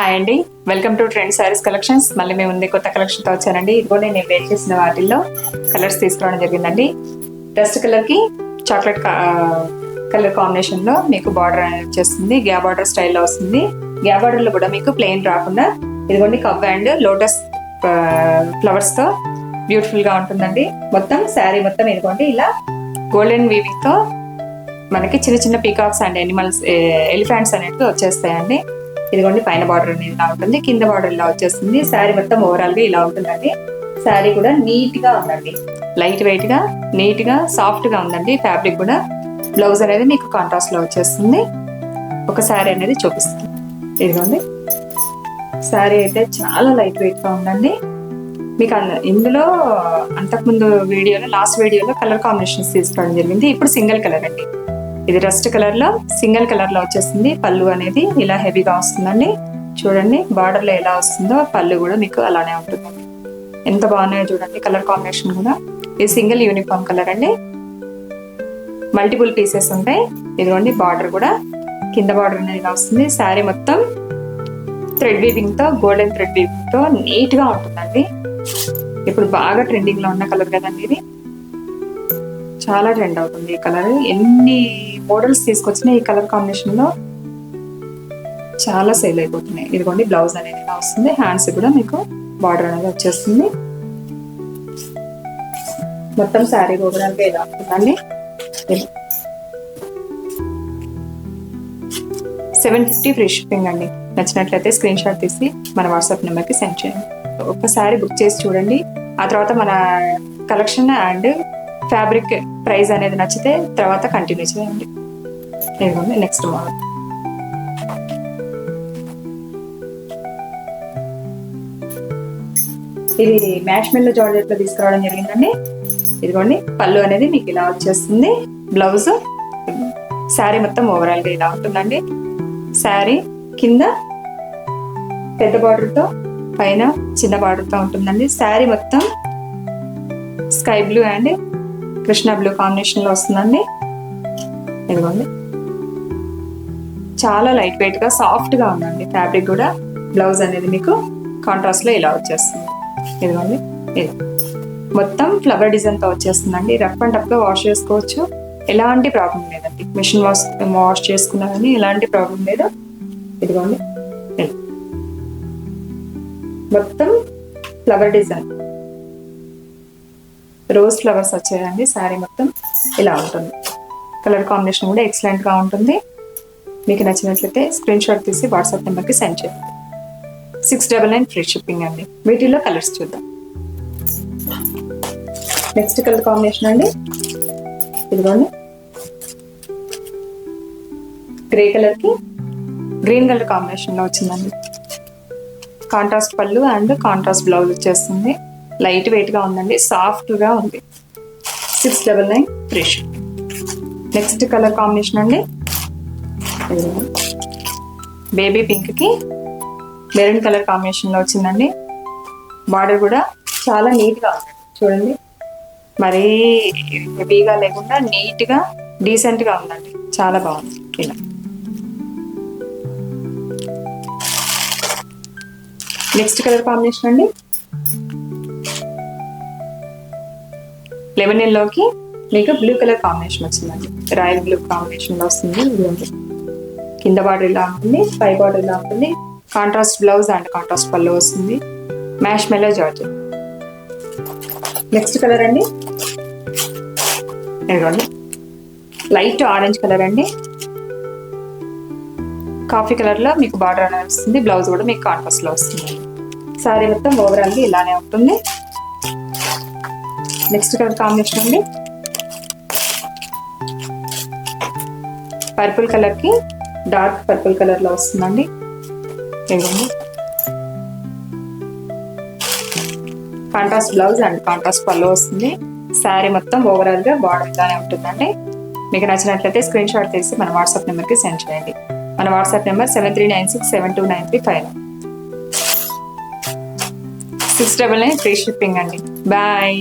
Hi అండి. Welcome to trend sarees collections మళ్ళీ మేము ఉంది కొత్త కలెక్షన్తో వచ్చానండి. ఇదిగో నేను వేట్ చేసిన వాటిల్లో కలర్స్ తీసుకురావడం జరిగిందండి. డస్ట్ కలర్కి చాక్లెట్ కలర్ కాంబినేషన్లో మీకు బార్డర్ అనేది వచ్చేస్తుంది. గ్యా బార్డర్ స్టైల్లో వస్తుంది. గ్యా బార్డర్లో కూడా మీకు ప్లెయిన్ రాకుండా ఇదిగోండి కవ్ అండ్ లోటస్ ఫ్లవర్స్తో బ్యూటిఫుల్గా ఉంటుందండి. మొత్తం శారీ మొత్తం ఇదిగోండి ఇలా గోల్డెన్ వీవింగ్తో మనకి చిన్న చిన్న పీకాక్స్ అండ్ ఎనిమల్స్ ఎలిఫెంట్స్ అనేవి వచ్చేస్తాయండి. ఇదిగోండి పైన బార్డర్ అనేది ఇలా ఉంటుంది. కింద బార్డర్ ఇలా వచ్చేస్తుంది. శారీ మొత్తం ఓవరాల్గా ఇలా ఉంటుందండి. శారీ కూడా నీట్గా ఉందండి. లైట్ వెయిట్గా నీట్గా సాఫ్ట్గా ఉందండి. ఫ్యాబ్రిక్ కూడా. బ్లౌజ్ అనేది మీకు కాంట్రాస్ట్లో వచ్చేస్తుంది. ఒక శారీ అనేది చూపిస్తుంది. ఇదిగోండి. శారీ అయితే చాలా లైట్ వెయిట్గా ఉందండి. మీకు అంద- ఇందులో అంతకుముందు వీడియోలో లాస్ట్ వీడియోలో కలర్ కాంబినేషన్స్ తీసుకోవడం జరిగింది. ఇప్పుడు సింగిల్ కలర్ అండి. ఇది రెస్ట్ కలర్లో సింగిల్ కలర్లో వచ్చేస్తుంది పళ్ళు అనేది ఇలా హెవీగా వస్తుందండి. చూడండి బార్డర్లో ఎలా వస్తుందో పళ్ళు కూడా మీకు అలానే ఉంటుందండి ఎంత బాగున్నాయో చూడండి కలర్ కాంబినేషన్ కూడా. ఇది సింగిల్ యూనిఫామ్ కలర్ అండి. మల్టిపుల్ పీసెస్ ఉంటాయి. ఇదిగోండి బార్డర్ కూడా. కింద బార్డర్ అనేది వస్తుంది. శారీ మొత్తం థ్రెడ్ వీవింగ్తో గోల్డెన్ థ్రెడ్ వీవింగ్తో నీట్గా ఉంటుందండి. ఇప్పుడు బాగా ట్రెండింగ్లో ఉన్న కలర్ కదండి ఇది. చాలా ట్రెండ్ అవుతుంది ఈ కలర్ ఎన్ని మోడల్స్ తీసుకొచ్చిన ఈ కలర్ కాంబినేషన్లో చాలా సేల్ అయిపోతున్నాయి. ఇదిగోండి బ్లౌజ్ అనేది ఇలా వస్తుంది. హ్యాండ్స్ కూడా మీకు బార్డర్ అనేది వచ్చేస్తుంది. మొత్తం శారీ ఓవరాల్ ఇలా ఉంటుందండి సెవెన్ ఫిఫ్టీ ఫ్రీ షిప్పింగ్ అండి. నచ్చినట్లయితే స్క్రీన్ షాట్ తీసి మన వాట్సాప్ నెంబర్కి సెండ్ చేయండి. ఒక్కసారి బుక్ చేసి చూడండి. ఆ తర్వాత మన కలెక్షన్ అండ్ ఫ్యాబ్రిక్ ప్రైస్ అనేది నచ్చితే తర్వాత కంటిన్యూ చేయండి. ఇదిగోండి నెక్స్ట్ మోడల్ ఇది మ్యాష్ మిల్ జార్జెట్లో తీసుకురావడం జరిగిందండి. ఇదిగోండి పళ్ళు అనేది మీకు ఇలా వచ్చేస్తుంది. బ్లౌజ్ శారీ మొత్తం ఓవరాల్గా ఇలా ఉంటుందండి. శారీ కింద పెద్ద బార్డర్తో పైన చిన్న బార్డర్తో ఉంటుందండి. శారీ మొత్తం sky blue and Krishna blue కాంబినేషన్లో వస్తుందండి. ఇదిగోండి. చాలా లైట్ వెయిట్గా సాఫ్ట్గా ఉందండి. ఫ్యాబ్రిక్ కూడా బ్లౌజ్ అనేది మీకు కాంట్రాస్ట్లో ఇలా వచ్చేస్తుంది. ఇదిగోండి. ఇది మొత్తం ఫ్లవర్ డిజైన్తో వచ్చేస్తుందండి. రఫ్ అండ్ టఫ్ వాష్ చేసుకోవచ్చు. ఎలాంటి ప్రాబ్లం లేదండి. మిషన్ వాష్ వాష్ చేసుకున్నా కానీ ఎలాంటి ప్రాబ్లం లేదు. ఇదిగోండి. మొత్తం ఫ్లవర్ డిజైన్ రోజ్ ఫ్లవర్స్ వచ్చాయండి. శారీ మొత్తం ఇలా ఉంటుంది. కలర్ కాంబినేషన్ కూడా ఎక్సలెంట్గా ఉంటుంది. మీకు నచ్చినట్లయితే స్క్రీన్ షాట్ తీసి వాట్సాప్ నెంబర్కి సెండ్ చేయండి. Six double nine free shipping అండి. వీటిలో కలర్స్ చూద్దాం. నెక్స్ట్ కలర్ కాంబినేషన్ అండి. ఇదిగోండి. గ్రే కలర్కి గ్రీన్ కలర్ కాంబినేషన్లో వచ్చిందండి. కాంట్రాస్ట్ పళ్ళు అండ్ కాంట్రాస్ట్ బ్లౌజ్ వచ్చేస్తుంది. లైట్ వెయిట్గా ఉందండి. సాఫ్ట్గా ఉంది. Six double nine free shipping next colour combination అండి. బేబీ పింక్కి మెరూన్ కలర్ కాంబినేషన్లో వచ్చిందండి. బార్డర్ కూడా చాలా నీట్గా ఉంది. చూడండి. మరీ హెవీగా లేకుండా నీట్గా డీసెంట్గా ఉందండి. చాలా బాగుంది ఇలా. నెక్స్ట్ కలర్ కాంబినేషన్ అండి. లెమన్ ఎల్లోకి మీకు బ్లూ కలర్ కాంబినేషన్ వచ్చిందండి. రాయల్ బ్లూ కాంబినేషన్లో వస్తుంది. కింద బార్డర్ ఇలా ఉంటుంది పై బార్డర్ ఇలా ఉంటుంది కాంట్రాస్ట్ బ్లౌజ్ అండ్ కాంట్రాస్ట్ పళ్ళు వస్తుంది. మ్యాష్ మెలో జార్జ్ నెక్స్ట్ కలర్ అండి. ఇదిగోండి. లైట్ ఆరెంజ్ కలర్ అండి. కాఫీ కలర్లో మీకు బార్డర్ అనేది వస్తుంది బ్లౌజ్ కూడా మీకు కాంట్రాస్ట్లో వస్తుంది. సారీ మొత్తం ఓవరాల్గా ఇలానే ఉంటుంది. నెక్స్ట్ కలర్ కాంబినేషన్ అండి. పర్పుల్ కలర్కి డార్క్ పర్పుల్ కలర్లో వస్తుందండి. ఇవ్వండి బ్లౌజ్ అండ్ కాంటాస్ పళ్ళు వస్తుంది. శారీ మొత్తం ఓవరాల్గా బార్డర్గానే ఉంటుందండి. మీకు నచ్చినట్లయితే స్క్రీన్ షాట్ తీసి మన వాట్సాప్ నెంబర్కి సెండ్ చేయండి. మన WhatsApp number seven three nine six seven two nine three five six double nine free shipping అండి. బాయ్